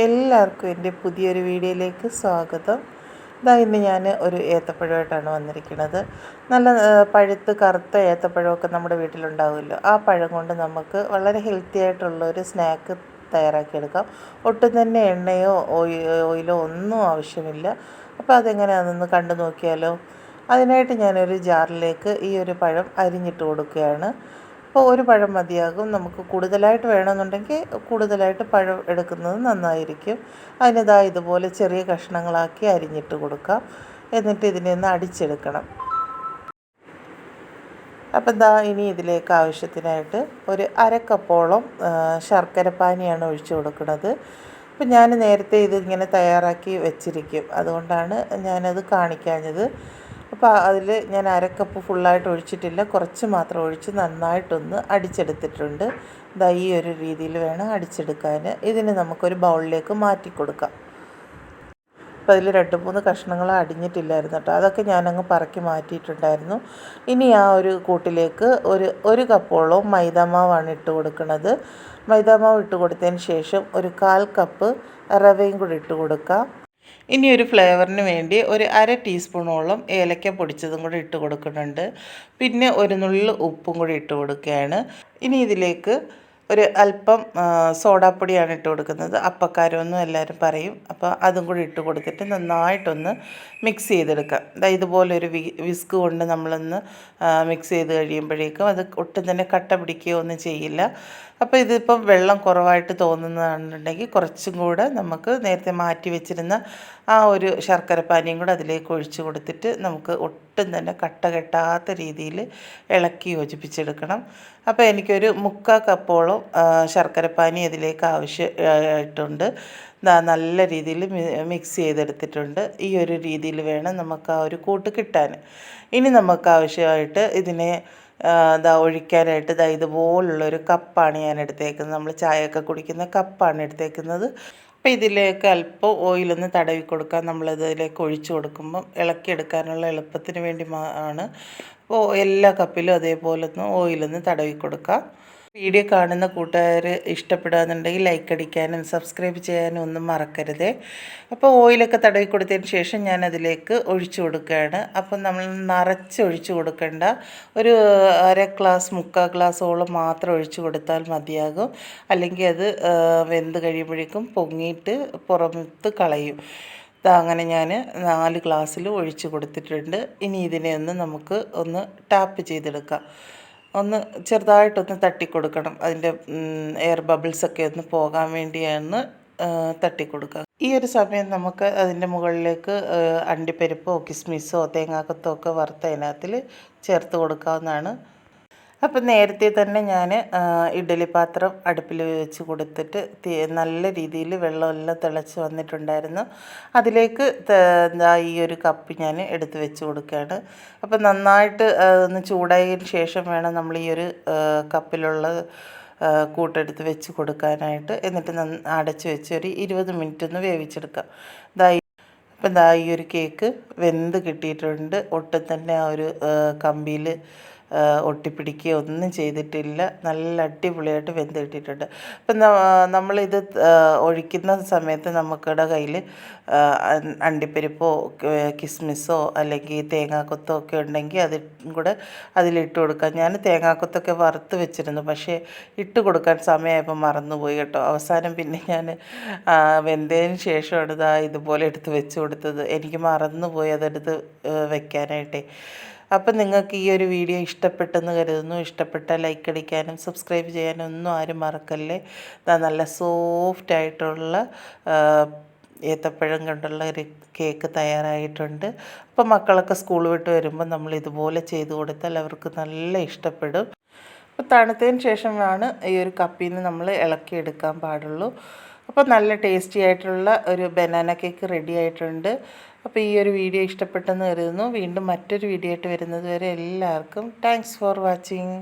എല്ലാവർക്കും എന്റെ പുതിയൊരു വീഡിയോയിലേക്ക് സ്വാഗതം. ഇതാ ഇന്ന് ഞാൻ ഒരു ഏത്തപ്പഴമായിട്ടാണ് വന്നിരിക്കുന്നത്. നല്ല പഴുത്ത് കറുത്ത ഏത്തപ്പഴമൊക്കെ നമ്മുടെ വീട്ടിലുണ്ടാവുമല്ലോ. ആ പഴം കൊണ്ട് നമുക്ക് വളരെ ഹെൽത്തി ആയിട്ടുള്ള ഒരു സ്നാക്ക് തയ്യാറാക്കിയെടുക്കാം. ഒട്ടും തന്നെ എണ്ണയോ ഓയിലോ ഒന്നും ആവശ്യമില്ല. അപ്പോൾ അതെങ്ങനെയാണെന്ന് കണ്ടു നോക്കിയാലോ? അതിനായിട്ട് ഞാനൊരു ജാറിലേക്ക് ഈ ഒരു പഴം അരിഞ്ഞിട്ട് കൊടുക്കുകയാണ്. അപ്പോൾ ഒരു പഴം മതിയാകും. നമുക്ക് കൂടുതലായിട്ട് വേണമെന്നുണ്ടെങ്കിൽ കൂടുതലായിട്ട് പഴം എടുക്കുന്നത് നന്നായിരിക്കും. അതിനിതാ ഇതുപോലെ ചെറിയ കഷ്ണങ്ങളാക്കി അരിഞ്ഞിട്ട് കൊടുക്കാം. എന്നിട്ട് ഇതിനെ ഒന്ന് അടിച്ചെടുക്കണം. അപ്പം ദാ ഇനി ഇതിലേക്ക് ആവശ്യത്തിനായിട്ട് ഒരു അരക്കപ്പോളം ശർക്കര പാനിയാണ് ഒഴിച്ചു കൊടുക്കുന്നത്. അപ്പം ഞാൻ നേരത്തെ ഇത് ഇങ്ങനെ തയ്യാറാക്കി വെച്ചിരിക്കും. അതുകൊണ്ടാണ് ഞാനത് കാണിക്കാഞ്ഞത്. അപ്പോൾ അതിൽ ഞാൻ അരക്കപ്പ് കപ്പ് ഫുള്ളായിട്ട് ഒഴിച്ചിട്ടില്ല. കുറച്ച് മാത്രം ഒഴിച്ച് നന്നായിട്ടൊന്ന് അടിച്ചെടുത്തിട്ടുണ്ട്. ഇതാ ഈ ഒരു രീതിയിൽ വേണം അടിച്ചെടുക്കാൻ ഇതിന് നമുക്കൊരു ബൗളിലേക്ക് മാറ്റി കൊടുക്കാം. അപ്പോൾ അതിൽ രണ്ട് മൂന്ന് കഷ്ണങ്ങൾ അടിഞ്ഞിട്ടില്ലായിരുന്നു കേട്ടോ. അതൊക്കെ ഞാനങ്ങ് പറക്കി മാറ്റിയിട്ടുണ്ടായിരുന്നു. ഇനി ആ ഒരു കൂട്ടിലേക്ക് ഒരു ഒരു കപ്പോളം മൈദാമാവാണ് ഇട്ട് കൊടുക്കുന്നത് മൈദാമാവ് ഇട്ട് കൊടുത്തതിന് ശേഷം ഒരു കാൽ കപ്പ് റവയും കൂടി ഇട്ട് കൊടുക്കാം. ഇനി ഒരു ഫ്ലേവറിന് വേണ്ടി ഒരു അര ടീസ്പൂണോളം ഏലക്ക പൊടിച്ചതും കൂടി ഇട്ട് കൊടുക്കുന്നുണ്ട്. പിന്നെ ഒരു നുള്ളു ഉപ്പും കൂടി ഇട്ട് കൊടുക്കുകയാണ്. ഇനി ഇതിലേക്ക് ഒരു അല്പം സോഡാപ്പൊടിയാണ് ഇട്ട് കൊടുക്കുന്നത്. അപ്പക്കാരമെന്നും എല്ലാവരും പറയും. അപ്പോൾ അതും കൂടി ഇട്ട് കൊടുത്തിട്ട് നന്നായിട്ടൊന്ന് മിക്സ് ചെയ്തെടുക്കാം. ഇതുപോലെ ഒരു വിസ്ക് കൊണ്ട് നമ്മളൊന്ന് മിക്സ് ചെയ്ത് കഴിയുമ്പോഴേക്കും അത് ഒട്ടും തന്നെ കട്ട പിടിക്കുകയോ ഒന്നും ചെയ്യില്ല. അപ്പോൾ ഇതിപ്പം വെള്ളം കുറവായിട്ട് തോന്നുന്നതാണെന്നുണ്ടെങ്കിൽ കുറച്ചും കൂടെ നമുക്ക് നേരത്തെ മാറ്റി വെച്ചിരുന്ന ആ ഒരു ശർക്കര പാനിയും കൂടെ അതിലേക്ക് ഒഴിച്ചു കൊടുത്തിട്ട് നമുക്ക് ഒട്ടും തന്നെ കട്ട കെട്ടാത്ത രീതിയിൽ ഇളക്കി യോജിപ്പിച്ചെടുക്കണം. അപ്പോൾ എനിക്കൊരു മുക്കാൽ കപ്പോളം ശർക്കര പാനി ഇതിലേക്ക് ആവശ്യമായിട്ടുണ്ട് നല്ല രീതിയിൽ മിക്സ് ചെയ്തെടുത്തിട്ടുണ്ട്. ഈ ഒരു രീതിയിൽ വേണം നമുക്ക് ആ ഒരു കൂട്ട് കിട്ടാൻ. ഇനി നമുക്ക് ആവശ്യമായിട്ട് ഇതിനെ ഇതാ ഒഴിക്കാനായിട്ട് ഇതാ ഇതുപോലുള്ളൊരു കപ്പാണ് ഞാൻ എടുത്തേക്കുന്നത് നമ്മൾ ചായയൊക്കെ കുടിക്കുന്ന കപ്പാണ് എടുത്തേക്കുന്നത്. അപ്പോൾ ഇതിലേക്ക് അല്പം ഓയിലൊന്ന് തടവി കൊടുക്കാൻ നമ്മളിതിലേക്ക് ഒഴിച്ചു കൊടുക്കുമ്പം ഇളക്കിയെടുക്കാനുള്ള എളുപ്പത്തിന് വേണ്ടി ആണ്. അപ്പോൾ എല്ലാ കപ്പിലും അതേപോലെ ഒന്ന് ഓയിലൊന്ന് തടവി കൊടുക്കാം വീഡിയോ കാണുന്ന കൂട്ടുകാർ ഇഷ്ടപ്പെടുകയെന്നുണ്ടെങ്കിൽ ലൈക്ക് അടിക്കാനും സബ്സ്ക്രൈബ് ചെയ്യാനും ഒന്നും മറക്കരുത്. അപ്പോൾ ഓയിലൊക്കെ തടവി കൊടുത്തതിന് ശേഷം ഞാൻ അതിലേക്ക് ഒഴിച്ചു കൊടുക്കുകയാണ്. അപ്പം നമ്മൾ നിറച്ച് ഒഴിച്ചു കൊടുക്കേണ്ട ഒരു അര ഗ്ലാസ് മുക്കാൽ ഗ്ലാസ്സോളം മാത്രം ഒഴിച്ചു കൊടുത്താൽ മതിയാകും. അല്ലെങ്കിൽ അത് വെന്ത് കഴിയുമ്പോഴേക്കും പൊങ്ങിയിട്ട് പുറത്ത് കളയും. അങ്ങനെ ഞാൻ നാല് ഗ്ലാസ്സിൽ ഒഴിച്ചു കൊടുത്തിട്ടുണ്ട്. ഇനി ഇതിനെ ഒന്ന് നമുക്ക് ഒന്ന് ടാപ്പ് ചെയ്തെടുക്കാം. ഒന്ന് ചെറുതായിട്ടൊന്ന് തട്ടിക്കൊടുക്കണം. അതിന്റെ എയർ ബബിൾസൊക്കെ ഒന്ന് പോകാൻ വേണ്ടിയാണ് തട്ടിക്കൊടുക്കുക. ഈ ഒരു സമയം നമുക്ക് അതിന്റെ മുകളിലേക്ക് അണ്ടിപ്പരിപ്പോ കിസ്മിസോ തേങ്ങാക്കത്തോ ഒക്കെ വറുത്ത അതിനകത്തിൽ ചേർത്ത് കൊടുക്കാവുന്നതാണ്. അപ്പം നേരത്തെ തന്നെ ഞാൻ ഇഡ്ഡലി പാത്രം അടുപ്പിൽ വെച്ച് കൊടുത്തിട്ട് നല്ല രീതിയിൽ വെള്ളമെല്ലാം തിളച്ച് വന്നിട്ടുണ്ടായിരുന്നു. അതിലേക്ക് ഈ ഒരു കപ്പ് ഞാൻ എടുത്ത് വെച്ച് കൊടുക്കുകയാണ്. അപ്പം നന്നായിട്ട് ഒന്ന് ചൂടായതിന് ശേഷം വേണം നമ്മൾ ഈ ഒരു കപ്പിലുള്ള കൂട്ടെടുത്ത് വെച്ച് കൊടുക്കാനായിട്ട്. എന്നിട്ട് അടച്ച് വെച്ച് ഒരു ഇരുപത് മിനിറ്റ് ഒന്ന് വേവിച്ചെടുക്കാം. ഇതായി അപ്പം ഇതാ ഈ ഒരു കേക്ക് വെന്ത് കിട്ടിയിട്ടുണ്ട്. ഒട്ടും തന്നെ ആ ഒരു കമ്പിയിൽ ഒട്ടിപ്പിടിക്കുകയോ ഒന്നും ചെയ്തിട്ടില്ല. നല്ല അടിപൊളിയായിട്ട് വെന്ത് കിട്ടിയിട്ടുണ്ട്. അപ്പം നമ്മളിത് ഒഴിക്കുന്ന സമയത്ത് നമുക്കിടെ കയ്യിൽ അണ്ടിപ്പരിപ്പോ കിസ്മിസോ അല്ലെങ്കിൽ തേങ്ങാക്കൊത്തോ ഒക്കെ ഉണ്ടെങ്കിൽ അത് കൂടെ അതിലിട്ട് കൊടുക്കാം. ഞാൻ തേങ്ങാക്കൊത്തൊക്കെ വറുത്ത് വെച്ചിരുന്നു. പക്ഷേ ഇട്ട് കൊടുക്കാൻ സമയമായപ്പോൾ മറന്നുപോയി കേട്ടോ. അവസാനം പിന്നെ ഞാൻ വെന്തതിന് ശേഷമാണ് ഇതാ ഇതുപോലെ എടുത്ത് വെച്ച് കൊടുത്തത്. എനിക്ക് മറന്നുപോയി അതെടുത്ത് വെക്കാനായിട്ടേ. അപ്പം നിങ്ങൾക്ക് ഈ ഒരു വീഡിയോ ഇഷ്ടപ്പെട്ടെന്ന് കരുതുന്നു. ഇഷ്ടപ്പെട്ട ലൈക്ക് അടിക്കാനും സബ്സ്ക്രൈബ് ചെയ്യാനും ഒന്നും ആരും മറക്കല്ലേ. നല്ല സോഫ്റ്റ് ആയിട്ടുള്ള ഏത്തപ്പഴം കൊണ്ടുള്ള ഒരു കേക്ക് തയ്യാറായിട്ടുണ്ട്. അപ്പം മക്കളൊക്കെ സ്കൂൾ വിട്ട് വരുമ്പോൾ നമ്മൾ ഇതുപോലെ ചെയ്ത് കൊടുത്താൽ അവർക്ക് നല്ല ഇഷ്ടപ്പെടും. അപ്പോൾ തണുത്തതിന് ശേഷമാണ് ഈ ഒരു കപ്പിൽ നിന്ന് നമ്മൾ ഇളക്കിയെടുക്കാൻ പാടുള്ളൂ. അപ്പോൾ നല്ല ടേസ്റ്റി ആയിട്ടുള്ള ഒരു ബനാന കേക്ക് റെഡി ആയിട്ടുണ്ട്. അപ്പോൾ ഈ ഒരു വീഡിയോ ഇഷ്ടപ്പെട്ടെന്ന് കരുതുന്നു. വീണ്ടും മറ്റൊരു വീഡിയോ ആയിട്ട് വരുന്നത് വരെ എല്ലാവർക്കും താങ്ക്സ് ഫോർ വാച്ചിങ്